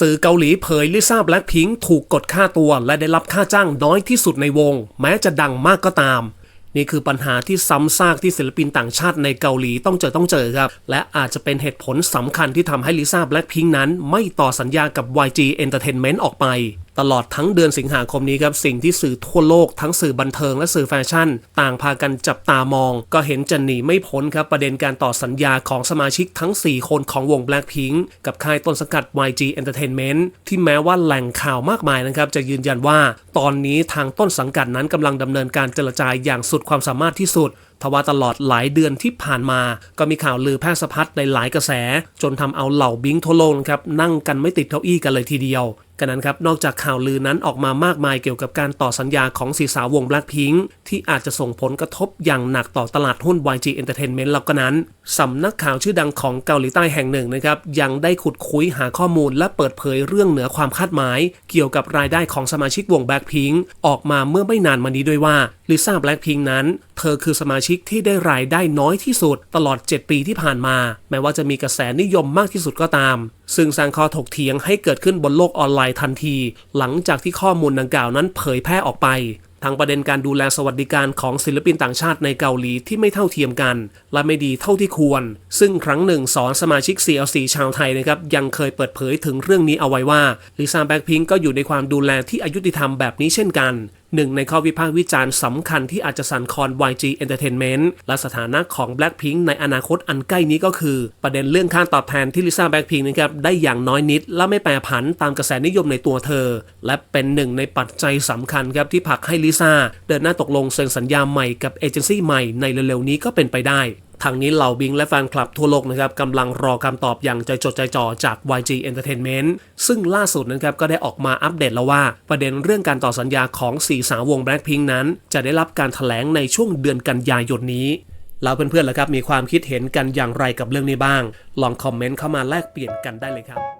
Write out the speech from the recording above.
สื่อเกาหลีเผยลิซ่าแบล็คพิงค์ถูกกดค่าตัวและได้รับค่าจ้างน้อยที่สุดในวง แม้จะดังมากก็ตาม นี่คือปัญหาที่ซ้ำซากที่ศิลปินต่างชาติในเกาหลีต้องเจอต้องเจอครับ และอาจจะเป็นเหตุผลสำคัญที่ทำให้ลิซ่าแบล็คพิงค์นั้น ไม่ต่อสัญญากับ YG Entertainment ออกไป ตลอดทั้งเดือนสิงหาคมนี้ครับสิ่งที่สื่อทั่วโลกทั้งสื่อบันเทิงและสื่อแฟชั่น ต่างพากันจับตามอง ก็เห็นจะหนีไม่พ้นครับประเด็นการต่อสัญญาของสมาชิกทั้ง 4 คนของวง Blackpink กับค่ายต้นสังกัด YG Entertainment ที่แม้ว่าแหล่งข่าวมากมายนะครับจะยืนยันว่า ตอนนี้ทางต้นสังกัดนั้นกำลังดำเนินการเจรจาอย่างสุดความสามารถที่สุด ทว่าตลอดหลายเดือนที่ผ่านมา ก็มีข่าวลือแพร่สะพัดในหลายกระแส จนทำเอาเหล่าบิงทั่วโลกนครับนั่งกันไม่ติดเก้าอี้กันเลยทีเดียวกันนั้นครับนอกจากข่าวลือนั้นออกมามากมายเกี่ยวกับการต่อสัญญาของสีสาววง Blackpink ที่อาจจะส่งผลกระทบอย่างหนักต่อตลาดหุ้น YG Entertainment แล้วก็นั้น สำนักข่าวชื่อดังของเกาหลีใต้แห่งหนึ่งนะครับ ยังได้ขุดคุยหาข้อมูลและเปิดเผยเรื่องเหนือความคาดหมาย เกี่ยวกับรายได้ของสมาชิกวง Blackpink ออกมาเมื่อไม่นานมานี้ด้วยว่า ลิซ่า Blackpink นั้น เธอคือสมาชิกที่ได้รายได้น้อยที่สุดตลอด 7 ปีที่ผ่านมา แม้ว่าจะมีกระแสนิยมมากที่สุดก็ตาม ซึ่งสร้างข้อถกเถียงให้เกิดขึ้นบนโลกออนไลน์ทันที หลังจากที่ข้อมูลดังกล่าวนั้นเผยแพร่ออกไปทั้งประเด็นการดูแลสวัสดิการของศิลปินต่างชาติในเกาหลีที่ไม่เท่าเทียมกัน และไม่ดีเท่าที่ควร ซึ่งครั้งหนึ่งสอนสมาชิก CLC ชาวไทยนะครับ ยังเคยเปิดเผยถึงเรื่องนี้เอาไว้ว่าลิซ่าแบ็คพิงก็อยู่ในความดูแลที่อายุติธรรมแบบนี้เช่นกัน หนึ่งในข้อวิพากษ์วิจารณ์สำคัญที่อาจจะสั่นคลอน YG Entertainment และสถานะของ Blackpink ในอนาคตอันใกล้นี้ก็คือ ประเด็นเรื่องค่าตอบแทนที่ลิซ่าแบล็คพิงนะครับได้อย่างน้อยนิด และไม่แปรผันตามกระแสนิยมในตัวเธอ และเป็นหนึ่งในปัจจัยสำคัญครับที่ผลักให้ลิซ่าเดินหน้าตกลงเซ็นสัญญาใหม่กับเอเจนซี่ใหม่ในเร็วๆนี้ก็เป็นไปได้ ทางนี้เหล่าบิงและแฟนคลับทั่วโลกนะครับกำลังรอคำตอบอย่างใจจดใจจ่อจาก YG Entertainment ซึ่งล่าสุดนะครับก็ได้ออกมาอัปเดตแล้วว่า ประเด็นเรื่องการต่อสัญญาของสี่สาววง Blackpink นั้น จะได้รับการถแถลงในช่วงเดือนกันยายนนี้แล้วเพื่อนๆล่ะครับมีความคิดเห็นกันอย่างไรกับเรื่องนี้บ้าง ลองคอมเมนต์เข้ามาแลกเปลี่ยนกันได้เลยครับ